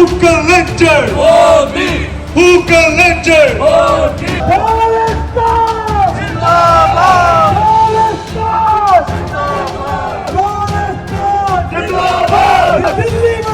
Who collected? Modi. Who collected? Modi. Palestine! Zindabad! Palestine! Palestine! Zindabad!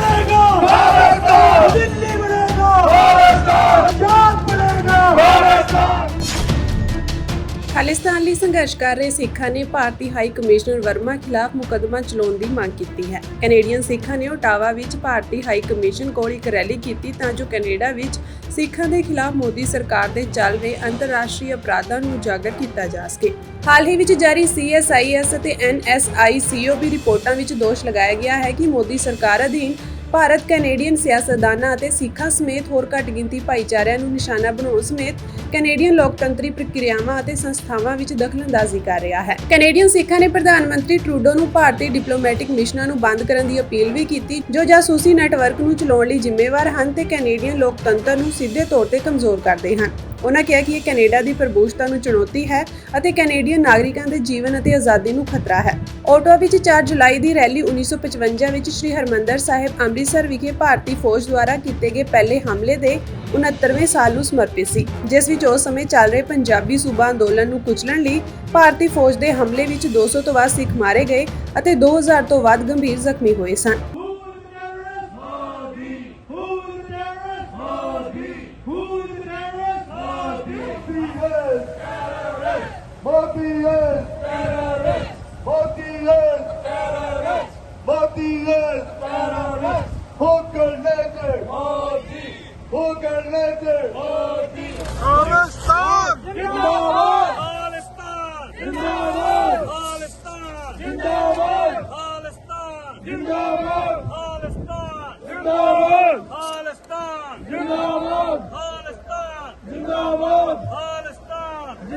Khalistan ਲਈ ਸੰਘਰਸ਼ ਕਰ ਰਹੇ ਸਿੱਖਾਂ ਨੇ ਭਾਰਤੀ ਹਾਈ ਕਮਿਸ਼ਨਰ ਵਰਮਾ ਖਿਲਾਫ ਮੁਕੱਦਮਾ ਚਲਾਉਣ ਦੀ ਮੰਗ ਕੀਤੀ ਹੈ। ਕੈਨੇਡੀਅਨ ਸਿੱਖਾਂ ਨੇ ਓਟਾਵਾ ਵਿੱਚ ਭਾਰਤੀ ਹਾਈ ਕਮਿਸ਼ਨ ਕੋਲ ਇੱਕ ਰੈਲੀ ਕੀਤੀ ਤਾਂ ਜੋ ਕੈਨੇਡਾ ਵਿੱਚ ਸਿੱਖਾਂ ਦੇ ਖਿਲਾਫ ਮੋਦੀ ਸਰਕਾਰ ਦੇ ਚੱਲ ਰਹੇ ਅੰਤਰਰਾਸ਼ਟਰੀ ਅਪਰਾਧਾਂ ਨੂੰ ਉਜਾਗਰ ਕੀਤਾ ਜਾ ਸਕੇ। ਹਾਲ ਹੀ ਵਿੱਚ ਜਾਰੀ CSIS ਅਤੇ NSICOB ਰਿਪੋਰਟਾਂ ਵਿੱਚ ਦੋਸ਼ ਲਗਾਇਆ ਗਿਆ ਹੈ ਕਿ ਮੋਦੀ ਸਰਕਾਰ ਅਧੀਨ ਭਾਰਤ ਕੈਨੇਡੀਅਨ ਸਿਆਸਤਦਾਨਾਂ ਅਤੇ ਸਿੱਖਾਂ ਸਮੇਤ ਹੋਰ ਘੱਟ ਗਿਣਤੀ ਭਾਈਚਾਰਿਆਂ ਨੂੰ ਨਿਸ਼ਾਨਾ ਬਣਾਉਣ ਸਮੇਤ ਕੈਨੇਡੀਅਨ ਲੋਕਤੰਤਰੀ ਪ੍ਰਕਿਰਿਆਵਾਂ ਅਤੇ ਸੰਸਥਾਵਾਂ ਵਿੱਚ ਦਖਲਅੰਦਾਜ਼ੀ ਕਰ ਰਿਹਾ ਹੈ। ਕੈਨੇਡੀਅਨ ਸਿੱਖਾਂ ਨੇ ਪ੍ਰਧਾਨ ਮੰਤਰੀ ਟਰੂਡੋ ਨੂੰ ਭਾਰਤੀ ਡਿਪਲੋਮੈਟਿਕ ਮਿਸ਼ਨਾਂ ਨੂੰ ਬੰਦ ਕਰਨ ਦੀ ਅਪੀਲ ਵੀ ਕੀਤੀ, ਜੋ ਜਾਸੂਸੀ ਨੈਟਵਰਕ ਨੂੰ ਚਲਾਉਣ ਲਈ ਜ਼ਿੰਮੇਵਾਰ ਹਨ ਤੇ ਕੈਨੇਡੀਅਨ ਲੋਕਤੰਤਰ ਨੂੰ ਸਿੱਧੇ ਤੌਰ ਤੇ ਕਮਜ਼ੋਰ ਕਰਦੇ ਹਨ। ਉਹਨਾਂ ਕਿਹਾ ਕਿ ਇਹ ਕੈਨੇਡਾ ਦੀ ਪ੍ਰਭੂਸ਼ਤਾ ਨੂੰ ਚੁਣੌਤੀ ਹੈ ਅਤੇ ਕੈਨੇਡੀਅਨ ਨਾਗਰਿਕਾਂ ਦੇ ਜੀਵਨ ਅਤੇ ਆਜ਼ਾਦੀ ਨੂੰ ਖਤਰਾ ਹੈ। ਓਟਵਾ ਵਿੱਚ 4 ਜੁਲਾਈ ਦੀ ਰੈਲੀ 1955 ਵਿੱਚ ਸ੍ਰੀ ਹਰਮੰਦਰ ਸਾਹਿਬ ਅੰਮ੍ਰਿਤਸਰ ਵਿਖੇ ਭਾਰਤੀ ਫੌਜ ਦੁਆਰਾ ਕੀਤੇ ਗਏ ਪਹਿਲੇ ਹਮਲੇ ਦੇ 69ਵੇਂ ਸਾਲ ਨੂੰ ਸਮਰਪਿਤ ਸੀ, ਜਿਸ ਵਿੱਚ ਉਸ ਸਮੇਂ ਚੱਲ ਰਹੇ ਪੰਜਾਬੀ ਸੂਬਾ ਅੰਦੋਲਨ ਨੂੰ ਕੁਚਲਣ ਲਈ ਭਾਰਤੀ ਫੌਜ ਦੇ ਹਮਲੇ ਵਿੱਚ 200 ਤੋਂ ਵੱਧ ਸਿੱਖ ਮਾਰੇ ਗਏ ਅਤੇ 2000 ਤੋਂ ਵੱਧ ਗੰਭੀਰ ਜ਼ਖਮੀ ਹੋਏ ਸਨ।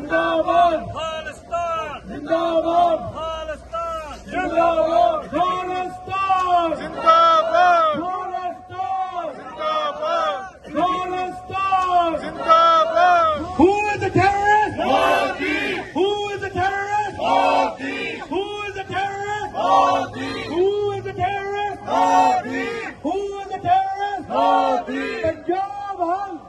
जिंदाबाद खालिस्तान जिंदाबाद खालिस्तान जिंदाबाद खालिस्तान जिंदाबाद खालिस्तान जिंदाबाद खालिस्तान जिंदाबाद Who is the terrorist? Modi. Who is the terrorist? Modi. Who is the terrorist? Modi. Who is the terrorist? Modi. Who is the terrorist? Modi. Punjab.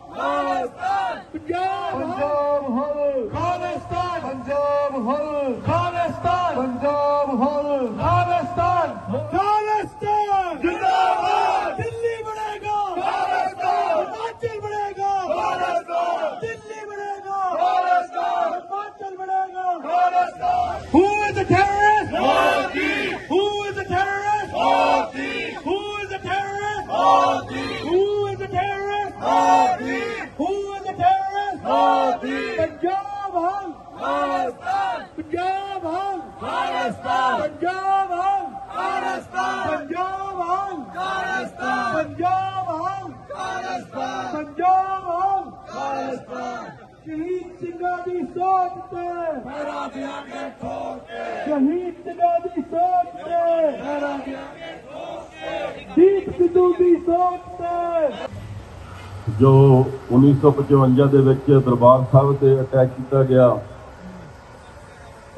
Punjab ਹਲ Palestine! ਪੰਜਾਬ ਹਲ Palestine! ਪੰਜਾਬ ਹਲ Palestine! ਪੰਜਾਬ ਹਲ Palestine! ਪੰਜਾਬ ਹਲ Palestine! ਪੰਜਾਬ ਹਲ Palestine! ਸ਼ਹੀਦ ਸਿੰਘਾਂ ਦੀ ਸੋਚ ਤੇ ਮੇਰਾ ਦਿਆਂਗੇ ਠੋਕ ਕੇ ਸ਼ਹੀਦ ਸਿੰਘਾਂ ਦੀ ਸੋਚ ਤੇ ਮੇਰਾ ਦਿਆਂਗੇ ਠੋਕ ਕੇ ਦੀਪ ਸਿੱਧੂ ਦੀ ਸੋਚ ਤੇ ਜੋ 1955 ਦੇ ਵਿੱਚ ਦਰਬਾਰ ਸਾਹਿਬ ਤੇ ਅਟੈਕ ਕੀਤਾ ਗਿਆ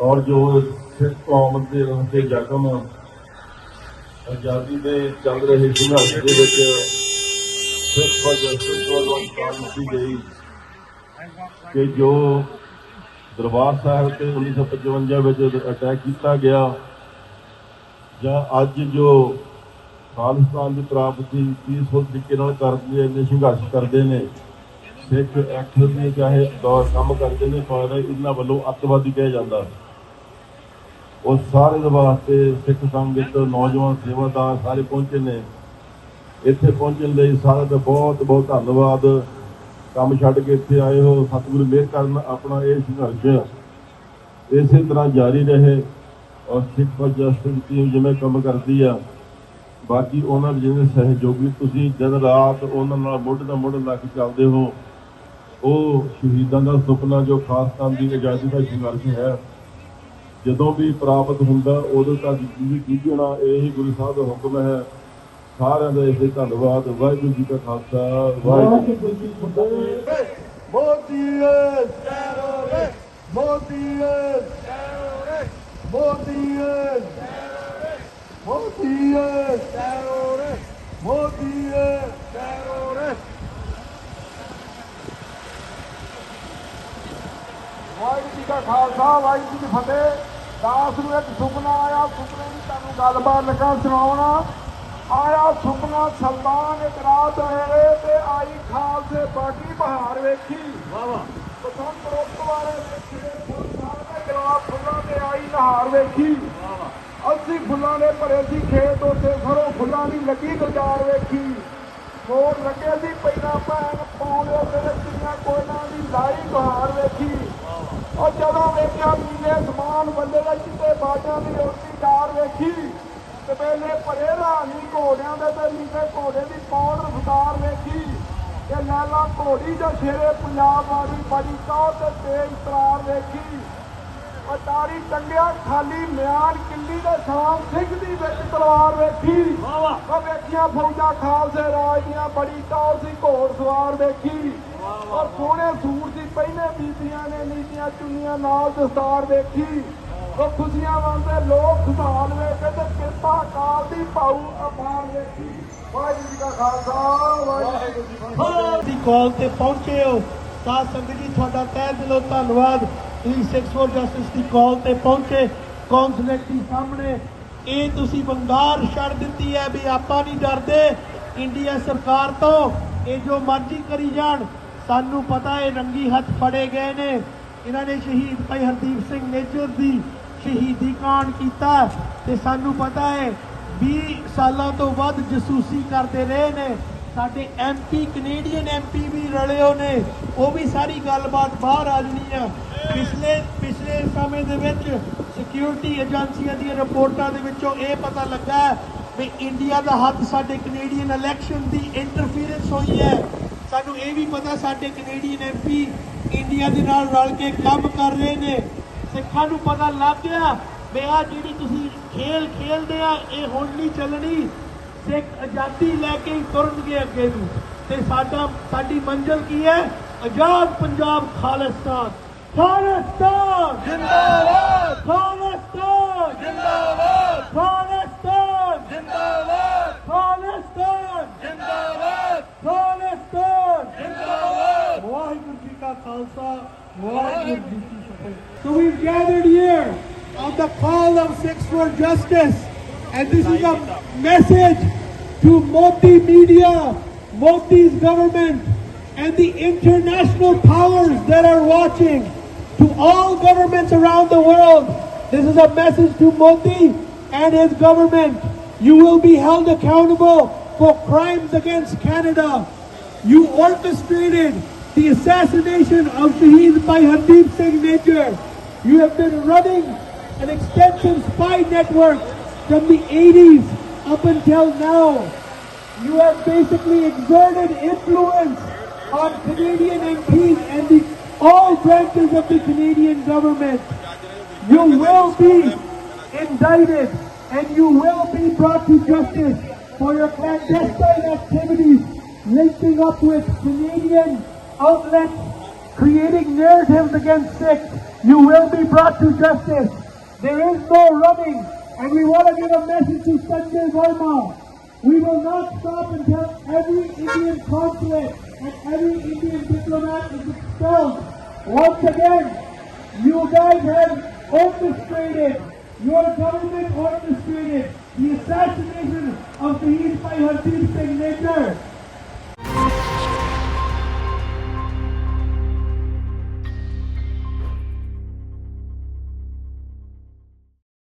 ਔਰ ਜੋ ਸਿੱਖ ਕੌਮ ਦੇ ਹੁੰਦੇ ਜ਼ਖਮ ਆਜ਼ਾਦੀ ਦੇ ਚੱਲ ਰਹੇ ਸੰਘਰਸ਼ ਦੇ ਵਿੱਚ ਸਿੱਖ ਫੌਜ ਸਿੱਖ ਵੱਲੋਂ ਕਾਮਯਾਬੀ ਗਈ ਕਿ ਜੋ ਦਰਬਾਰ ਸਾਹਿਬ ਤੇ 1955 ਵਿੱਚ ਅਟੈਕ ਕੀਤਾ ਗਿਆ ਜਾਂ ਅੱਜ ਜੋ ਖਾਲਿਸਤਾਨ ਦੀ ਪ੍ਰਾਪਤੀ ਪੀਸਫੁਲ ਤਰੀਕੇ ਨਾਲ ਕਰਦੇ ਨੇ ਸੰਘਰਸ਼ ਕਰਦੇ ਨੇ। ਸਿੱਖ ਐਕਟ ਐਕਟਿਵ ਚਾਹੇ ਦੌਰ ਕੰਮ ਕਰਦੇ ਨੇ, ਪਰ ਇਹਨਾਂ ਵੱਲੋਂ ਅੱਤਵਾਦੀ ਕਿਹਾ ਜਾਂਦਾ। ਉਹ ਸਾਰੇ ਦੇ ਵਾਸਤੇ ਸਿੱਖ ਸੰਗਤ ਨੌਜਵਾਨ ਸੇਵਾਦਾਰ ਸਾਰੇ ਪਹੁੰਚੇ ਨੇ। ਇੱਥੇ ਪਹੁੰਚਣ ਲਈ ਸਾਰਿਆਂ ਦਾ ਬਹੁਤ ਬਹੁਤ ਧੰਨਵਾਦ। ਕੰਮ ਛੱਡ ਕੇ ਇੱਥੇ ਆਏ ਹੋ, ਸਤਿਗੁਰੂ ਮਿਹਰ ਕਰਨ ਆਪਣਾ ਇਹ ਸੰਘਰਸ਼ ਇਸੇ ਤਰ੍ਹਾਂ ਜਾਰੀ ਰਹੇ। ਔਰ ਸਿੱਖ ਜਸਟਿਸ ਟੀਮ ਜਿਵੇਂ ਕੰਮ ਕਰਦੀ ਆ ਬਾਕੀ ਉਹਨਾਂ ਦੇ ਜਿਹੜੇ ਸਹਿਯੋਗੀ ਤੁਸੀਂ ਦਿਨ ਰਾਤ ਉਹਨਾਂ ਨਾਲ ਮੋਢੇ ਨਾਲ ਮੋਢਾ ਲਾ ਕੇ ਚੱਲਦੇ ਹੋ, ਉਹ ਸ਼ਹੀਦਾਂ ਦਾ ਸੁਪਨਾ ਜੋ ਖਾਲਸਤਾਨ ਦੀ ਆਜ਼ਾਦੀ ਦਾ ਸੰਘਰਸ਼ ਹੈ, ਜਦੋਂ ਵੀ ਪ੍ਰਾਪਤ ਹੁੰਦਾ ਉਦੋਂ ਤੱਕ ਜੀ ਜੀਣਾ ਇਹ ਹੀ ਗੁਰੂ ਸਾਹਿਬ ਦਾ ਹੁਕਮ ਹੈ। ਸਾਰਿਆਂ ਦਾ ਇਸੇ ਧੰਨਵਾਦ। ਵਾਹਿਗੁਰੂ ਜੀ ਕਾ ਖਾਲਸਾ, ਵਾਹਿਗੁਰੂ ਜੀ ਕੀ ਫਤਿਹ। Modi is terrorist. Terrorist. Modi ਹੈ ਟੈਰਰਿਸਟ ਵਾਹਿਗੁਰੂ ਜੀ ਕਾ ਖਾਲਸਾ ਵਾਹਿਗੁਰੂ ਜੀ ਕੀ ਫਤਿਹ। ਦਾਸ ਨੂੰ ਇੱਕ ਸੁਪਨਾ ਆਇਆ ਸੁਪਨੇ ਦੀ ਤੁਹਾਨੂੰ ਗੱਲਬਾਤ ਲੱਗਾ ਸੁਣਾਉਣਾ। ਆਇਆ ਸੁਪਨਾ ਸਲਮਾਨ ਇੱਕ ਰਾਤ ਹੋਏ ਤੇ ਆਈ ਖਾਲਸੇ ਬਾਗੀ ਬਹਾਰ ਵੇਖੀ। ਵਾਹ ਬਸੰਤ ਰੁੱਤ ਵਾਲੇ ਵੇਖੇ ਫੁੱਲ ਸਾਰੇ ਗੁਲਾਬ ਫੁੱਲਾਂ ਤੇ ਆਈ ਨਹਾਰ ਵੇਖੀ। ਅੱਸੀ ਫੁੱਲਾਂ ਦੇ ਭਰੇ ਸੀ ਖੇਤ ਉੱਤੇ ਸਰੋਂ ਫੁੱਲਾਂ ਦੀ ਲੱਗੀ ਗੁਲਜ਼ਾਰ ਵੇਖੀ। ਮੋਰ ਲੱਗੇ ਸੀ ਪਹਿਲਾਂ ਭੈਣ ਪਾਉਂਦੇ ਤੇਰੇ ਚਿੰਨਾ ਕੋਇਲਾਂ ਦੀ ਲਾਈ ਗੁਹਾਰ ਵੇਖੀ। ਉਹ ਜਦੋਂ ਵੇਖਿਆ ਨੀਲੇ ਸਮਾਨ ਬੰਦੇ ਦੇ ਚਿੱਟੇ ਬਾਜਾਂ ਦੀ ਰੋਟੀ ਡਾਰ ਵੇਖੀ, ਤੇ ਪਹਿਲੇ ਭਰੇ ਰਾਣੀ ਘੋੜਿਆਂ ਦੇ ਤੇ ਨੀਵੇਂ ਘੋੜੇ ਦੀ ਪੌੜ ਰਫਤਾਰ ਵੇਖੀ। ਤੇ ਲਾਲਾ ਘੋੜੀ ਦਾ ਸ਼ੇਰੇ ਪੰਜਾਬ ਵਾਲੀ ਬੜੀ ਕੌ ਤੇ ਤੇਜ਼ ਤਰਾਰ ਵੇਖੀ? ਅਟਾਰੀ ਟੰਗਿਆ ਖਾਲੀ ਮਿਆਨ ਕਿੱਲੀ ਦੇ ਸ਼ਾਮ ਸਿੰਘ ਦੀ ਵਿੱਚ ਤਲਵਾਰ ਵੇਖੀ। ਉਹ ਵੇਖੀਆਂ ਫੌਜਾਂ ਖਾਲਸੇ ਰਾਜ ਦੀਆਂ ਬੜੀ ਟੌਰ ਸੀ ਘੋੜ ਸਵਾਰ ਵੇਖੀ। ਔਰ ਸੋਹਣੇ ਸੂਟ ਸੀ ਪਹਿਨੇ ਬੀਬੀਆਂ ਨੇ ਨੀਤੀਆਂ ਚੁੰਨੀਆਂ ਨਾਲ ਦਸਤਾਰ ਵੇਖੀ। ਉਹ ਖੁਸ਼ੀਆਂ ਵਾਂਦੇ ਲੋਕ ਖੁਸ਼ਹਾਲ ਵੇਖੇ ਤੇ ਕਿਰਪਾ ਕਾਲ ਦੀ ਪਾਉ ਅਪਾਰ ਵੇਖੀ। ਵਾਹਿਗੁਰੂ ਜੀ ਕਾ ਖਾਲਸਾ ਵਾਹਿਗੁਰੂ ਜੀ ਕੀ ਫਤਿਹ। ਦੀ ਕਾਲ ਤੇ ਪਹੁੰਚੇ ਹੋ। ਸਾਧ ਸੰਗਤ ਜੀ ਤੁਹਾਡਾ ਤਹਿ ਦਿਲੋਂ ਧੰਨਵਾਦ। ਤੁਸੀਂ 64 ਜਸਟਿਸ ਦੀ ਕਾਲ ਤੇ ਪਹੁੰਚੇ। ਕੌਂਸਲੇਟ ਦੀ ਸਾਹਮਣੇ। ਇਹ ਤੁਸੀਂ ਬੰਗਾਰ ਛੱਡ ਦਿੱਤੀ ਹੈ ਵੀ ਆਪਾਂ ਨਹੀਂ ਡਰਦੇ। ਇੰਡੀਆ ਸਰਕਾਰ ਤੋਂ ਇਹ ਜੋ ਮਰਜ਼ੀ ਕਰੀ ਜਾਣ, ਸਾਨੂੰ ਪਤਾ ਹੈ ਰੰਗੀ ਹੱਥ ਫੜੇ ਗਏ ਨੇ। ਇਹਨਾਂ ਨੇ ਸ਼ਹੀਦ ਭਾਈ ਹਰਦੀਪ ਸਿੰਘ ਨੇਜਰ ਦੀ ਸ਼ਹੀਦੀ ਕਾਂਡ ਕੀਤਾ ਤੇ ਸਾਨੂੰ ਪਤਾ ਹੈ 20 ਸਾਲਾਂ ਤੋਂ ਵੱਧ ਜਸੂਸੀ ਕਰਦੇ ਰਹੇ ਨੇ। ਸਾਡੇ ਐਮਪੀ ਕੈਨੇਡੀਅਨ ਐਮਪੀ ਵੀ ਰਲਿਓ ਨੇ ਉਹ ਵੀ ਸਾਰੀ ਗੱਲਬਾਤ ਬਾਹਰ ਆ ਜਣੀ ਆ। ਪਿਛਲੇ ਪਿਛਲੇ ਸਮੇਂ ਦੇ ਵਿੱਚ ਸਿਕਿਉਰਿਟੀ ਏਜੰਸੀਆਂ ਦੀਆਂ ਰਿਪੋਰਟਾਂ ਦੇ ਵਿੱਚੋਂ ਇਹ ਪਤਾ ਲੱਗਾ ਵੀ ਇੰਡੀਆ ਦਾ ਹੱਥ ਸਾਡੇ ਕੈਨੇਡੀਅਨ ਇਲੈਕਸ਼ਨ ਦੀ ਇੰਟਰਫੀਰੈਂਸ ਹੋਈ ਹੈ। ਸਾਨੂੰ ਇਹ ਵੀ ਪਤਾ ਸਾਡੇ ਕੈਨੇਡੀਅਨ ਐਮਪੀ ਇੰਡੀਆ ਦੇ ਨਾਲ ਰਲ ਕੇ ਕੰਮ ਕਰ ਰਹੇ ਨੇ। ਸਿੱਖਾਂ ਨੂੰ ਪਤਾ ਲੱਗ ਗਿਆ ਵੀ ਆ ਜਿਹੜੀ ਤੁਸੀਂ ਖੇਲ ਖੇਲਦੇ ਆ, ਇਹ ਹੁਣ ਨਹੀਂ ਚੱਲਣੀ। ਸਿੱਖ ਆਜ਼ਾਦੀ ਲੈ ਕੇ ਹੀ ਤੁਰਨਗੇ ਅੱਗੇ ਨੂੰ। ਤੇ ਸਾਡਾ ਸਾਡੀ ਮੰਜ਼ਿਲ ਕੀ ਹੈ? ਆਜ਼ਾਦ ਪੰਜਾਬ ਖਾਲਿਸਤਾਨ ਖਾਲਿਸਤਾਨ ਜਿੰਦਾਬਾਦ! ਖਾਲਿਸਤਾਨ ਜਿੰਦਾਬਾਦ! ਖਾਲਿਸਤਾਨ ਜਿੰਦਾਬਾਦ! ਖਾਲਿਸਤਾਨ ਜਿੰਦਾਬਾਦ! ਖਾਲਿਸਤਾਨ ਜਿੰਦਾਬਾਦ! ਵਾਹਿਗੁਰੂ ਜੀ ਕਾ ਖਾਲਸਾ ਵਾਹਿਗੁਰੂ ਜੀ ਕੀ ਫਤਿਹ। So we've gathered here on the call of Six for Justice and this is a message to Modi media, Modi's government, and the international powers that are watching, to all governments around the world. This is a message to Modi and his government. You will be held accountable for crimes against Canada. You orchestrated the assassination of Shaheed by Hardeep Singh. You have been running an extensive spy network from the 80s up until now. You have basically exerted influence on Canadian MPs and the, all branches of the Canadian government. You will be indicted and you will be brought to justice for your clandestine activities linking up with Canadian outlets creating narratives against Sikhs. You will be brought to justice. There is no running and we want to give a message to Sanjay Verma. We will not stop until every Indian consulate and every Indian diplomat is expelled. Once again, you guys have orchestrated, your government orchestrated the assassination of Shahid by Hardeep Singh Major.